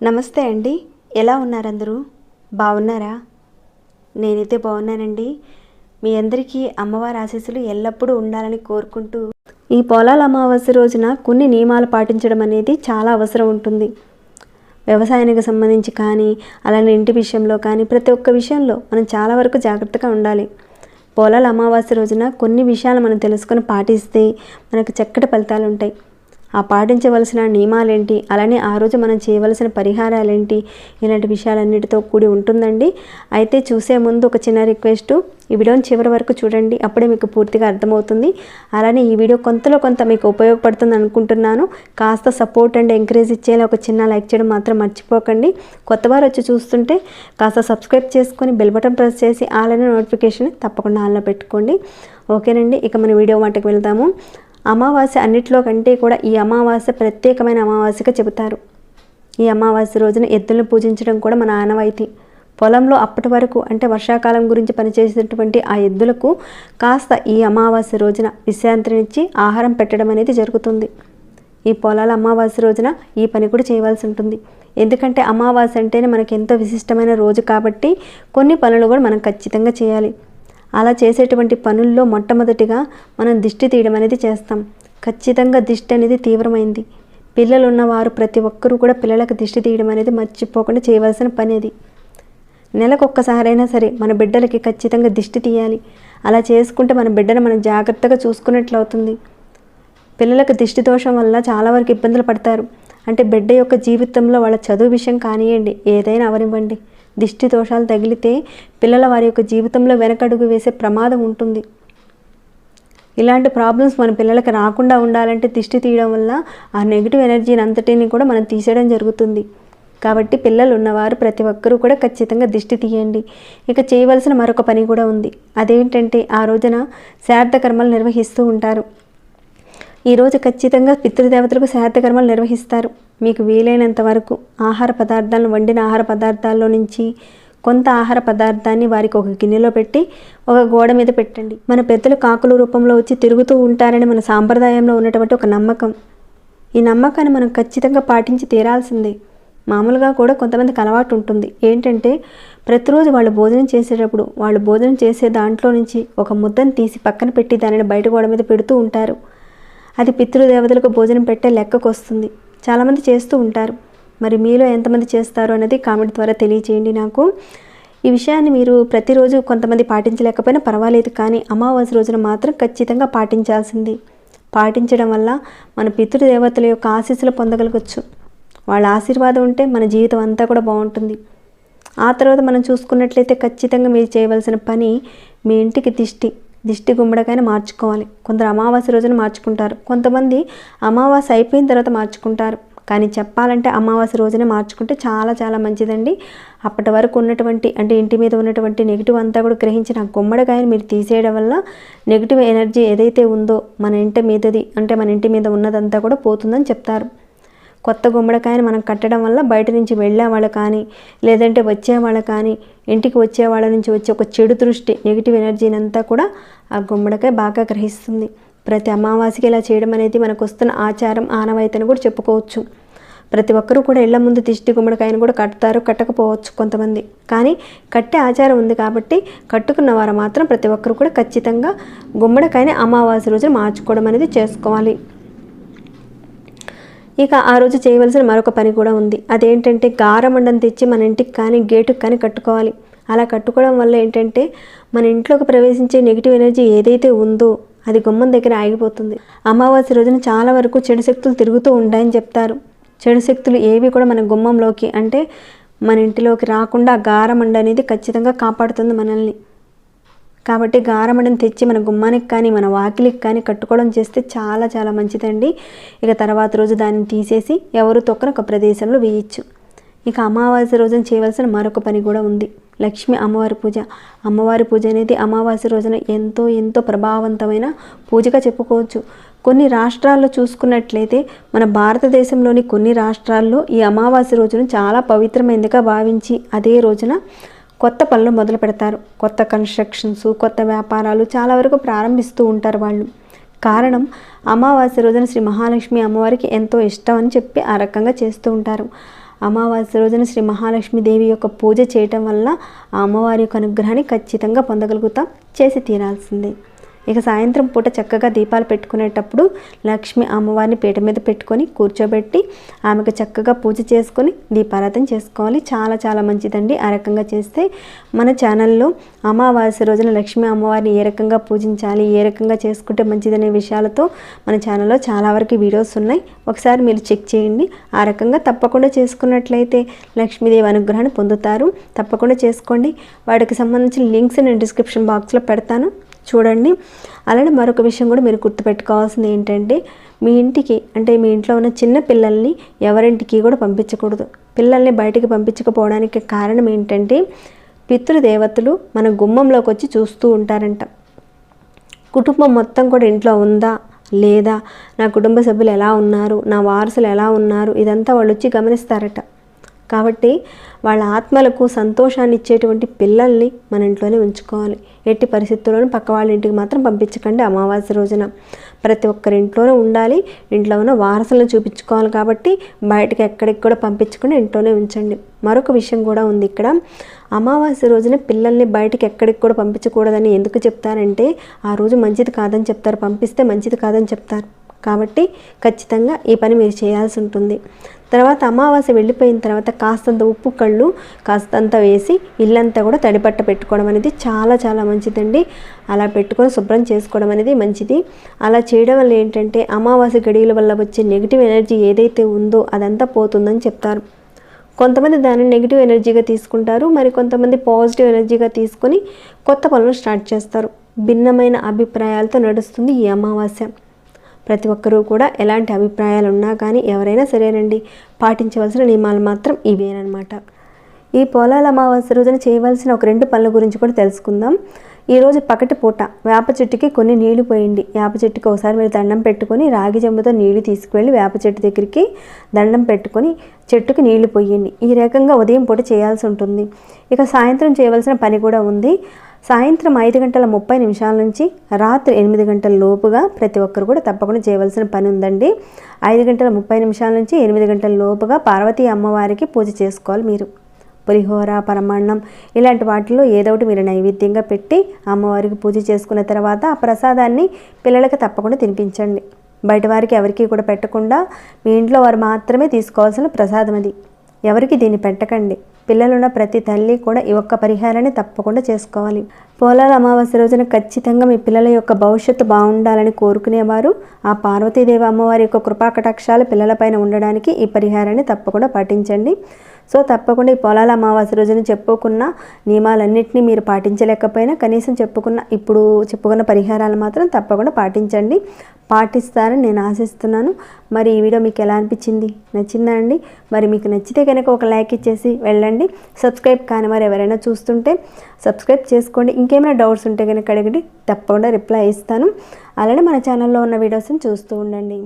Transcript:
నమస్తే అండి. ఎలా ఉన్నారు అందరూ బాగున్నారా? నేనైతే బాగున్నానండి. మీ అందరికీ అమ్మవారి ఆశీస్సులు ఎల్లప్పుడూ ఉండాలని కోరుకుంటూ ఈ పొలాల అమావాస్య రోజున కొన్ని నియమాలు పాటించడం అనేది చాలా అవసరం ఉంటుంది. వ్యవసాయానికి సంబంధించి కానీ అలానే ఇంటి విషయంలో కానీ ప్రతి ఒక్క విషయంలో మనం చాలా వరకు జాగ్రత్తగా ఉండాలి. పొలాల అమావాస్య రోజున కొన్ని విషయాలు మనం తెలుసుకొని పాటిస్తే మనకు చక్కటి ఫలితాలు ఉంటాయి. ఆ పాటించవలసిన నియమాలేంటి? అలానే ఆ రోజు మనం చేయవలసిన పరిహారాలేంటి? ఇలాంటి విషయాలన్నిటితో కూడి ఉంటుందండి. అయితే చూసే ముందు ఒక చిన్న రిక్వెస్ట్. ఈ వీడియోని చివరి వరకు చూడండి. అప్పుడే మీకు పూర్తిగా అర్థమవుతుంది. అలానే ఈ వీడియో కొంతలో కొంత మీకు ఉపయోగపడుతుంది అనుకుంటున్నాను. కాస్త సపోర్ట్ అండ్ ఎంకరేజ్ ఇచ్చేలా ఒక చిన్న లైక్ చేయడం మాత్రం మర్చిపోకండి. కొత్తవారు వచ్చి చూస్తుంటే కాస్త సబ్స్క్రైబ్ చేసుకొని బెల్ బటన్ ప్రెస్ చేసి అలానే నోటిఫికేషన్ తప్పకుండా ఆన్లో పెట్టుకోండి. ఓకేనండి. ఇక మన వీడియో మాటకు వెళ్దాము. అమావాస్య అన్నిట్లో కంటే కూడా ఈ అమావాస్య ప్రత్యేకమైన అమావాస్యగా చెబుతారు. ఈ అమావాస్య రోజున ఎద్దులను పూజించడం కూడా మన ఆనవాయితీ. పొలంలో అప్పటి వరకు అంటే వర్షాకాలం గురించి పనిచేసినటువంటి ఆ ఎద్దులకు కాస్త ఈ అమావాస్య రోజున విశ్రాంతినిచ్చి ఆహారం పెట్టడం అనేది జరుగుతుంది. ఈ పొలాల అమావాస్య రోజున ఈ పని కూడా చేయవలసి ఉంటుంది. ఎందుకంటే అమావాస్య అంటేనే మనకి ఎంతో విశిష్టమైన రోజు కాబట్టి కొన్ని పనులు కూడా మనం ఖచ్చితంగా చేయాలి. అలా చేసేటువంటి పనుల్లో మొట్టమొదటిగా మనం దిష్టి తీయడం అనేది చేస్తాం. ఖచ్చితంగా దిష్టి అనేది తీవ్రమైంది. పిల్లలు ఉన్నవారు ప్రతి ఒక్కరూ కూడా పిల్లలకు దిష్టి తీయడం అనేది మర్చిపోకుండా చేయవలసిన పని అది. నెలకొక్కసారైనా సరే మన బిడ్డలకి ఖచ్చితంగా దిష్టి తీయాలి. అలా చేసుకుంటే మన బిడ్డను మనం జాగ్రత్తగా చూసుకున్నట్లు అవుతుంది. పిల్లలకు దిష్టి దోషం వల్ల చాలా వరకు ఇబ్బందులు పడతారు. అంటే బిడ్డ యొక్క జీవితంలో వాళ్ళ చదువు విషయం కానివ్వండి ఏదైనా అవనివ్వండి. దిష్టి దోషాలు తగిలితే పిల్లల వారి యొక్క జీవితంలో వెనకడుగు వేసే ప్రమాదం ఉంటుంది. ఇలాంటి ప్రాబ్లమ్స్ మన పిల్లలకి రాకుండా ఉండాలంటే దిష్టి తీయడం వల్ల ఆ నెగిటివ్ ఎనర్జీని అంతటిని కూడా మనం తీసేయడం జరుగుతుంది. కాబట్టి పిల్లలు ఉన్నవారు ప్రతి ఒక్కరూ కూడా ఖచ్చితంగా దిష్టి తీయండి. ఇక చేయవలసిన మరొక పని కూడా ఉంది. అదేంటంటే ఆ రోజున శ్రాద్ధ కర్మలు నిర్వహిస్తూ ఉంటారు. ఈరోజు ఖచ్చితంగా పితృదేవతలకు శార్థకర్మలు కర్మలు నిర్వహిస్తారు. మీకు వీలైనంత వరకు ఆహార పదార్థాలను వండిన ఆహార పదార్థాల్లో నుంచి కొంత ఆహార పదార్థాన్ని వారికి ఒక గిన్నెలో పెట్టి ఒక గోడ మీద పెట్టండి. మన పెద్దలు కాకుల రూపంలో వచ్చి తిరుగుతూ ఉంటారని మన సాంప్రదాయంలో ఉన్నటువంటి ఒక నమ్మకం. ఈ నమ్మకాన్ని మనం ఖచ్చితంగా పాటించి తీరాల్సిందే. మామూలుగా కూడా కొంతమందికి అలవాటు ఉంటుంది. ఏంటంటే ప్రతిరోజు వాళ్ళు భోజనం చేసేటప్పుడు వాళ్ళు భోజనం చేసే దాంట్లో నుంచి ఒక ముద్దను తీసి పక్కన పెట్టి దానిని బయట గోడ మీద పెడుతూ ఉంటారు. అది పితృదేవతలకు భోజనం పెట్టే లెక్కకు వస్తుంది చాలామంది చేస్తూ ఉంటారు. మరి మీలో ఎంతమంది చేస్తారు అనేది కామెంట్ ద్వారా తెలియజేయండి నాకు. ఈ విషయాన్ని మీరు ప్రతిరోజు కొంతమంది పాటించలేకపోయినా పర్వాలేదు కానీ అమావాస్య రోజున మాత్రం ఖచ్చితంగా పాటించాల్సింది. పాటించడం వల్ల మన పితృదేవతల యొక్క ఆశీస్సులు పొందగలగచ్చు. వాళ్ళ ఆశీర్వాదం ఉంటే మన జీవితం అంతా కూడా బాగుంటుంది. ఆ తర్వాత మనం చూసుకున్నట్లయితే ఖచ్చితంగా మీరు చేయవలసిన పని మీ ఇంటికి దిష్టి. దిష్టి గుమ్మడికాయని మార్చుకోవాలి. కొందరు అమావాస్య రోజున మార్చుకుంటారు. కొంతమంది అమావాస్య అయిపోయిన తర్వాత మార్చుకుంటారు. కానీ చెప్పాలంటే అమావాస్య రోజునే మార్చుకుంటే చాలా చాలా మంచిదండి. అప్పటి వరకు ఉన్నటువంటి అంటే ఇంటి మీద ఉన్నటువంటి నెగిటివ్ అంతా కూడా గ్రహించిన గుమ్మడికాయని మీరు తీసేయడం వల్ల నెగిటివ్ ఎనర్జీ ఏదైతే ఉందో మన ఇంటి మీదది అంటే మన ఇంటి మీద ఉన్నదంతా కూడా పోతుందని చెప్తారు. కొత్త గుమ్మడికాయని మనం కట్టడం వల్ల బయట నుంచి వెళ్ళే వాళ్ళు కానీ లేదంటే వచ్చేవాళ్ళు కానీ ఇంటికి వచ్చే వాళ్ళ నుంచి వచ్చే ఒక చెడు దృష్టి నెగిటివ్ ఎనర్జీని అంతా కూడా ఆ గుమ్మడికాయ బాగా గ్రహిస్తుంది. ప్రతి అమావాస్యకి ఇలా చేయడం అనేది మనకు వస్తున్న ఆచారం ఆనవాయితీని కూడా చెప్పుకోవచ్చు. ప్రతి ఒక్కరూ కూడా ఇళ్ళ ముందు దిష్టి గుమ్మడికాయను కూడా కడతారు కట్టకపోవచ్చు కొంతమంది. కానీ కట్టే ఆచారం ఉంది కాబట్టి కట్టుకున్న వారు మాత్రం ప్రతి ఒక్కరు కూడా ఖచ్చితంగా గుమ్మడికాయని అమావాస్య రోజున మార్చుకోవడం అనేది చేసుకోవాలి. ఇక ఆ రోజు చేయవలసిన మరొక పని కూడా ఉంది. అదేంటంటే గారమండం తెచ్చి మన ఇంటికి కానీ గేటుకి కానీ కట్టుకోవాలి. అలా కట్టుకోవడం వల్ల ఏంటంటే మన ఇంట్లోకి ప్రవేశించే నెగిటివ్ ఎనర్జీ ఏదైతే ఉందో అది గుమ్మం దగ్గర ఆగిపోతుంది. అమావాస్య రోజున చాలా వరకు చెడు శక్తులు తిరుగుతూ ఉంటాయని చెప్తారు. చెడు శక్తులు ఏవి కూడా మన గుమ్మంలోకి అంటే మన ఇంటిలోకి రాకుండా గారమండ అనేది ఖచ్చితంగా కాపాడుతుంది మనల్ని. కాబట్టి గారమడం తెచ్చి మన గుమ్మానికి కానీ మన వాకిలికి కానీ కట్టుకోవడం చేస్తే చాలా చాలా మంచిదండి. ఇక తర్వాత రోజు దాన్ని తీసేసి ఎవరు తొక్కన ఒక ప్రదేశంలో వేయచ్చు. ఇక అమావాస్య రోజున చేయవలసిన మరొక పని కూడా ఉంది. లక్ష్మి అమ్మవారి పూజ. అమ్మవారి పూజ అనేది అమావాస్య రోజున ఎంతో ఎంతో ప్రభావవంతమైన పూజగా చెప్పుకోవచ్చు. కొన్ని రాష్ట్రాల్లో చూసుకున్నట్లయితే మన భారతదేశంలోని కొన్ని రాష్ట్రాల్లో ఈ అమావాస్య రోజును చాలా పవిత్రమైనదిగా భావించి అదే రోజున కొత్త పనులు మొదలు పెడతారు. కొత్త కన్స్ట్రక్షన్స్ కొత్త వ్యాపారాలు చాలా వరకు ప్రారంభిస్తూ ఉంటారు వాళ్ళు. కారణం అమావాస్య రోజున శ్రీ మహాలక్ష్మి అమ్మవారికి ఎంతో ఇష్టం అని చెప్పి ఆ రకంగా చేస్తూ ఉంటారు. అమావాస్య రోజున శ్రీ మహాలక్ష్మి దేవి యొక్క పూజ చేయటం వల్ల ఆ అమ్మవారి యొక్క అనుగ్రహాన్ని ఖచ్చితంగా పొందగలుగుతాం. చేసి తీరాల్సిందే. ఇక సాయంత్రం పూట చక్కగా దీపాలు పెట్టుకునేటప్పుడు లక్ష్మి అమ్మవారిని పీట మీద పెట్టుకొని కూర్చోబెట్టి ఆమెకు చక్కగా పూజ చేసుకొని దీపారాధన చేసుకోవాలి. చాలా చాలా మంచిదండి. ఆ రకంగా చేస్తే మన ఛానల్లో అమావాస్య రోజున లక్ష్మి అమ్మవారిని ఏ రకంగా పూజించాలి ఏ రకంగా చేసుకుంటే మంచిదనే విషయాలతో మన ఛానల్లో చాలా వరకు వీడియోస్ ఉన్నాయి. ఒకసారి మీరు చెక్ చేయండి. ఆ రకంగా తప్పకుండా చేసుకున్నట్లయితే లక్ష్మీదేవి అనుగ్రహాన్ని పొందుతారు. తప్పకుండా చేసుకోండి. వాటికి సంబంధించిన లింక్స్ నేను డిస్క్రిప్షన్ బాక్స్లో పెడతాను. చూడండి. అలానే మరొక విషయం కూడా మీరు గుర్తుపెట్టుకోవాల్సింది ఏంటంటే మీ ఇంటికి అంటే మీ ఇంట్లో ఉన్న చిన్న పిల్లల్ని ఎవరింటికి కూడా పంపించకూడదు. పిల్లల్ని బయటికి పంపించకపోవడానికి కారణం ఏంటంటే పితృదేవతలు మన గుమ్మంలోకి వచ్చి చూస్తూ ఉంటారంట. కుటుంబం మొత్తం కూడా ఇంట్లో ఉందా? లేదా? నా కుటుంబ సభ్యులు ఎలా ఉన్నారు? నా వారసులు ఎలా ఉన్నారు? ఇదంతా వాళ్ళు వచ్చి గమనిస్తారట. కాబట్టి వాళ్ళ ఆత్మలకు సంతోషాన్ని ఇచ్చేటువంటి పిల్లల్ని మన ఇంట్లోనే ఉంచుకోవాలి. ఎట్టి పరిస్థితుల్లోనూ పక్క వాళ్ళ ఇంటికి మాత్రం పంపించకండి అమావాస్య రోజున. ప్రతి ఒక్కరి ఇంట్లోనే ఉండాలి. ఇంట్లో ఉన్న వారసులను చూపించుకోవాలి కాబట్టి బయటకు ఎక్కడికి కూడా పంపించకుండా ఇంట్లోనే ఉంచండి. మరొక విషయం కూడా ఉంది ఇక్కడ. అమావాస్య రోజున పిల్లల్ని బయటికి ఎక్కడికి కూడా పంపించకూడదని ఎందుకు చెప్తారంటే ఆ రోజు మంచిది కాదని చెప్తారు. పంపిస్తే మంచిది కాదని చెప్తారు. కాబట్టి ఖచ్చితంగా ఈ పని మీరు చేయాల్సి ఉంటుంది. తర్వాత అమావాస్య వెళ్ళిపోయిన తర్వాత కాస్తంత ఉప్పు కళ్ళు కాస్తంత వేసి ఇల్లంతా కూడా తడిపట్ట పెట్టుకోవడం అనేది చాలా చాలా మంచిదండి. అలా పెట్టుకొని శుభ్రం చేసుకోవడం అనేది మంచిది. అలా చేయడం వల్ల ఏంటంటే అమావాస్య గడియల వల్ల వచ్చే నెగిటివ్ ఎనర్జీ ఏదైతే ఉందో అదంతా పోతుందని చెప్తారు. కొంతమంది దాన్ని నెగిటివ్ ఎనర్జీగా తీసుకుంటారు. మరి కొంతమంది పాజిటివ్ ఎనర్జీగా తీసుకొని కొత్త పనులు స్టార్ట్ చేస్తారు. భిన్నమైన అభిప్రాయాలతో నడుస్తుంది ఈ అమావాస్య. ప్రతి ఒక్కరూ కూడా ఎలాంటి అభిప్రాయాలు ఉన్నా కానీ ఎవరైనా సరేనండి. పాటించవలసిన నియమాలు మాత్రం ఇవేనమాట ఈ పొలాల అమావాస్య రోజున చేయవలసిన ఒక రెండు పనుల గురించి కూడా తెలుసుకుందాం. ఈరోజు పకటి పూట వేప చెట్టుకి కొన్ని నీళ్ళు పోయండి. వేప చెట్టుకి ఒకసారి మీరు దండం పెట్టుకొని రాగి చెంబుతో నీళ్ళు తీసుకువెళ్ళి వేప చెట్టు దగ్గరికి దండం పెట్టుకొని చెట్టుకి నీళ్ళు పోయండి. ఈ రకంగా ఉదయం పూట చేయాల్సి ఉంటుంది. ఇక సాయంత్రం చేయవలసిన పని కూడా ఉంది. సాయంత్రం ఐదు గంటల ముప్పై నిమిషాల నుంచి రాత్రి ఎనిమిది గంటల లోపుగా ప్రతి ఒక్కరు కూడా తప్పకుండా చేయవలసిన పని ఉందండి. ఐదు గంటల ముప్పై నిమిషాల నుంచి ఎనిమిది గంటల లోపుగా పార్వతీ అమ్మవారికి పూజ చేసుకోవాలి మీరు. పులిహోర పరమాన్నం ఇలాంటి వాటిలో ఏదో ఒకటి మీరు నైవేద్యంగా పెట్టి అమ్మవారికి పూజ చేసుకున్న తర్వాత ఆ ప్రసాదాన్ని పిల్లలకి తప్పకుండా తినిపించండి. బయట వారికి ఎవరికి కూడా పెట్టకుండా మీ ఇంట్లో వారు మాత్రమే తీసుకోవాల్సిన ప్రసాదం అది. ఎవరికి దీన్ని పెట్టకండి. పిల్లలున్న ప్రతి తల్లి కూడా ఈ ఒక్క పరిహారాన్ని తప్పకుండా చేసుకోవాలి. పోలాల అమావాస్య రోజున ఖచ్చితంగా మీ పిల్లల యొక్క భవిష్యత్తు బాగుండాలని కోరుకునేవారు. ఆ పార్వతీదేవి అమ్మవారి యొక్క కృపాకటాక్షాలు పిల్లలపైన ఉండడానికి ఈ పరిహారాన్ని తప్పకుండా పాటించండి. సో తప్పకుండా ఈ పొలాల అమావాస్య రోజున చెప్పుకున్న నియమాలన్నింటినీ మీరు పాటించలేకపోయినా కనీసం చెప్పుకున్న ఇప్పుడు చెప్పుకున్న పరిహారాలు మాత్రం తప్పకుండా పాటించండి. పాటిస్తారని నేను ఆశిస్తున్నాను. మరి ఈ వీడియో మీకు ఎలా అనిపించింది? నచ్చిందా అండి? మరి మీకు నచ్చితే కనుక ఒక లైక్ ఇచ్చేసి వెళ్ళండి. సబ్స్క్రైబ్ కాని వారు ఎవరైనా చూస్తుంటే సబ్స్క్రైబ్ చేసుకోండి. ఇంకేమైనా డౌట్స్ ఉంటే కనుక అడగండి. తప్పకుండా రిప్లై ఇస్తాను. అలానే మన ఛానల్లో ఉన్న వీడియోస్ని చూస్తూ ఉండండి.